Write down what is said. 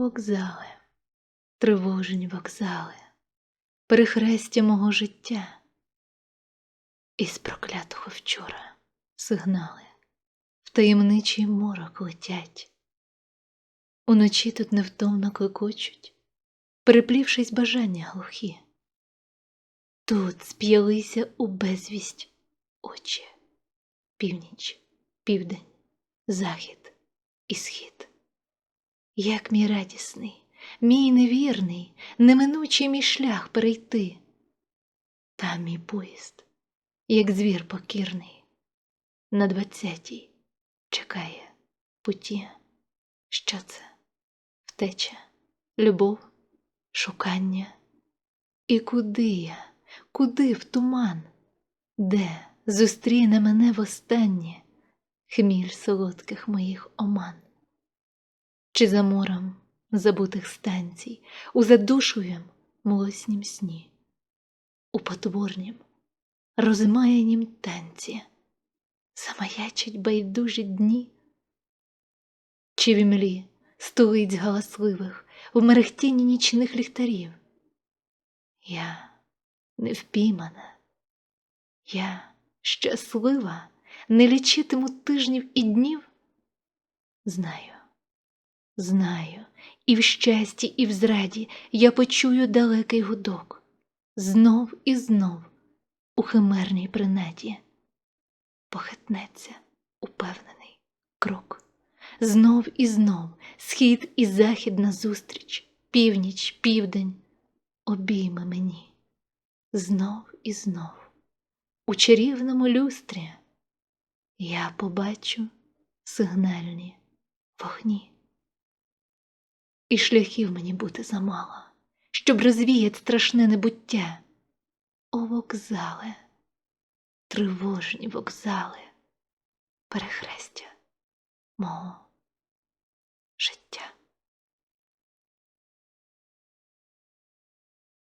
Вокзали, тривожні вокзали, перехрестя мого життя. Із проклятого вчора сигнали в таємничий морок летять. Уночі тут невтомно кликочуть, переплівшись бажання глухі. Тут сп'ялися у безвість очі, північ, південь, захід і схід. Як мій радісний, мій невірний, неминучий мій шлях перейти. Там мій поїзд, як звір покірний, на двадцятій чекає путі. Що це? Втеча, любов, шукання. І куди я, куди в туман? Де зустріне мене востаннє хміль солодких моїх оман? Чи за морем забутих станцій, у задушуєм млоснім сні, у потворнім, розмаянім танці замаячать байдужі дні? Чи в імлі столиць галасливих, в мерехтінні нічних ліхтарів? Я не впіймана, я щаслива, не лічитиму тижнів і днів? Знаю, знаю, і в щасті, і в зраді я почую далекий гудок, знов і знов у химерній принаді похитнеться упевнений крок. Знов і знов схід і захід назустріч, північ, південь, обійме мені, знов і знов у чарівному люстрі я побачу сигнальні вогні. І шляхів мені бути замало, щоб розвіять страшне небуття. О, вокзали, тривожні вокзали, перехрестя мого